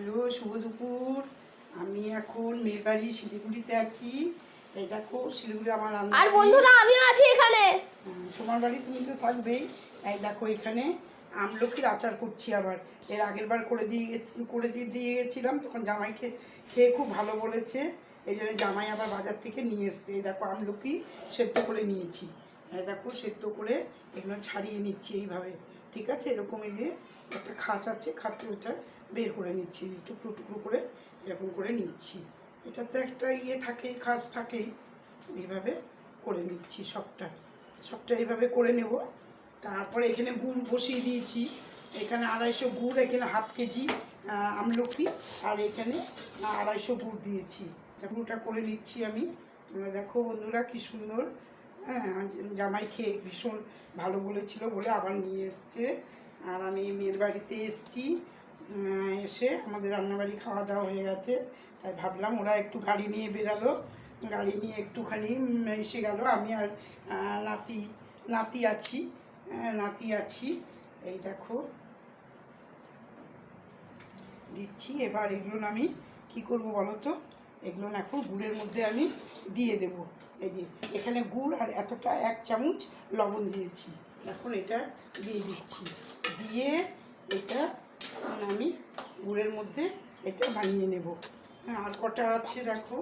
Hello শুভ দুপুর। আমি এখন মেয়ের বাড়ি শিলিগুড়িতে আছি। এই দেখো শিলিগুড়ি আমার রান্না আর বন্ধুরা আমিও আছি এখানে। হ্যাঁ, তোমার বাড়ি তুমি তো থাকবেই। এই দেখো এখানে আমলকির আচার করছি আবার। এর আগের বার করে দিয়ে করে দিয়ে দিয়ে গেছিলাম তখন জামাইকে খেয়ে খুব ভালো বলেছে। এই জন্য জামাই আবার বাজার থেকে নিয়ে এসছে। এই দেখো আমলকি সেদ্ধ করে নিয়েছি। এই দেখো সেদ্ধ করে এগুলো ছাড়িয়ে নিচ্ছি এইভাবে। ঠিক আছে? এরকম এই যে একটা খাঁচ আছে খাঁচে ওটা বের করে নিচ্ছি টুকরো টুকরো করে এরকম করে নিচ্ছি। এটাতে একটা ইয়ে থাকে খাস থাকেই। এইভাবে করে নিচ্ছি সবটা। সবটা এইভাবে করে নেব। তারপরে এখানে গুড় বসিয়ে দিয়েছি। এখানে আড়াইশো গুড়, এখানে হাফ কেজি আমলকি, আর এখানে আড়াইশো গুড় দিয়েছি। গুড়টা করে নিচ্ছি আমি। দেখো বন্ধুরা কি সুন্দর হ্যাঁ জামাই খেয়ে ভীষণ ভালো বলেছিল বলে আবার নিয়ে এসছে। আর আমি মেয়ের বাড়িতে এসছি। এসে আমাদের রান্নাবাড়ি খাওয়া দাওয়া হয়ে গেছে। তাই ভাবলাম ওরা একটু গাড়ি নিয়ে বেরালো। গাড়ি নিয়ে একটুখানি এসে গেল। আমি আর নাতি নাতি আছি। নাতি আছি। এই দেখো। দিচ্ছি। এবার এগুলো আমি কি করব বলো তো? এগুলো এখন গুড়ের মধ্যে আমি দিয়ে দেব। এই যে, এখানে গুড় আর এতটা এক চামচ লবণ দিয়েছি। এখন এটা দিয়ে দিচ্ছি। দিয়ে এটা আমি গুড়ের মধ্যে এটা বানিয়ে নেব। হ্যাঁ আর কটা আছে দেখো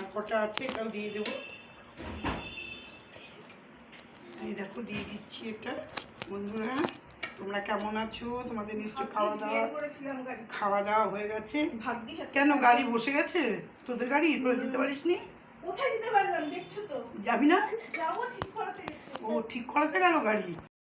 আর কটা আছে এটাও দিয়ে দেবো। এই দেখো দিয়ে দিচ্ছি এটা। বন্ধুরা তোমরা কেমন আছো? তোমাদের নিশ্চয় খাওয়া দাওয়া খাওয়া দাওয়া হয়ে গেছে। কেন গাড়ি বসে গেছে? তোদের গাড়ি? তোরা যেতে পারিস নি দিতে পারলাম দেখছ তো? যাবি না? যাব ঠিক করাতে। ও ঠিক করাতে গেল গাড়ি?